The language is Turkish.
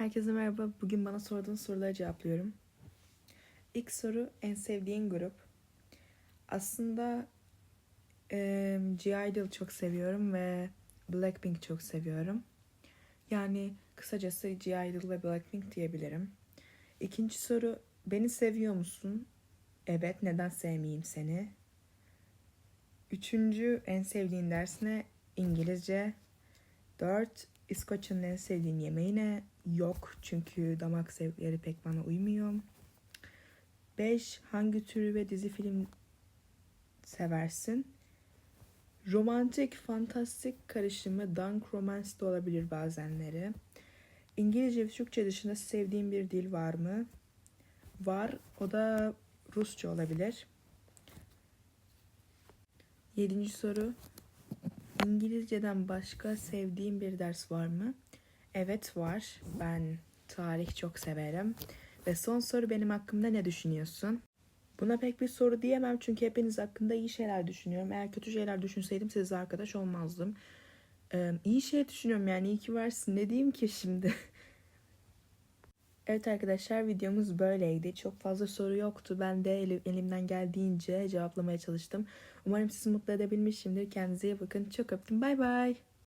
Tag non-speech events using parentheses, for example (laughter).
Herkese merhaba. Bugün bana sorduğunuz soruları cevaplıyorum. İlk soru en sevdiğin grup. Aslında eee G-Idol çok seviyorum ve Blackpink çok seviyorum. Yani kısacası G-Idol ve Blackpink diyebilirim. İkinci soru beni seviyor musun? Evet neden sevmeyeyim seni? Üçüncü en sevdiğin ders ne? İngilizce. Dört İskoçya'nın en sevdiğin yemeği ne? Yok çünkü damak zevkleri pek bana uymuyor. 5. Hangi türü ve dizi film seversin? Romantik, fantastik karışımı dunk romance de olabilir bazenleri. İngilizce ve Türkçe dışında sevdiğin bir dil var mı? Var. O da Rusça olabilir. Yedinci soru. İngilizceden başka sevdiğin bir ders var mı? Evet var. Ben tarih çok severim. Ve son soru benim hakkımda ne düşünüyorsun? Buna pek bir soru diyemem çünkü hepiniz hakkında iyi şeyler düşünüyorum. Eğer kötü şeyler düşünseydim sizle arkadaş olmazdım. Ee, iyi şey düşünüyorum yani iyi ki varsın. Ne diyeyim ki şimdi? (laughs) evet arkadaşlar videomuz böyleydi. Çok fazla soru yoktu. Ben de eli- elimden geldiğince cevaplamaya çalıştım. Umarım sizi mutlu edebilmişimdir. Kendinize iyi bakın. Çok öptüm. Bay bay.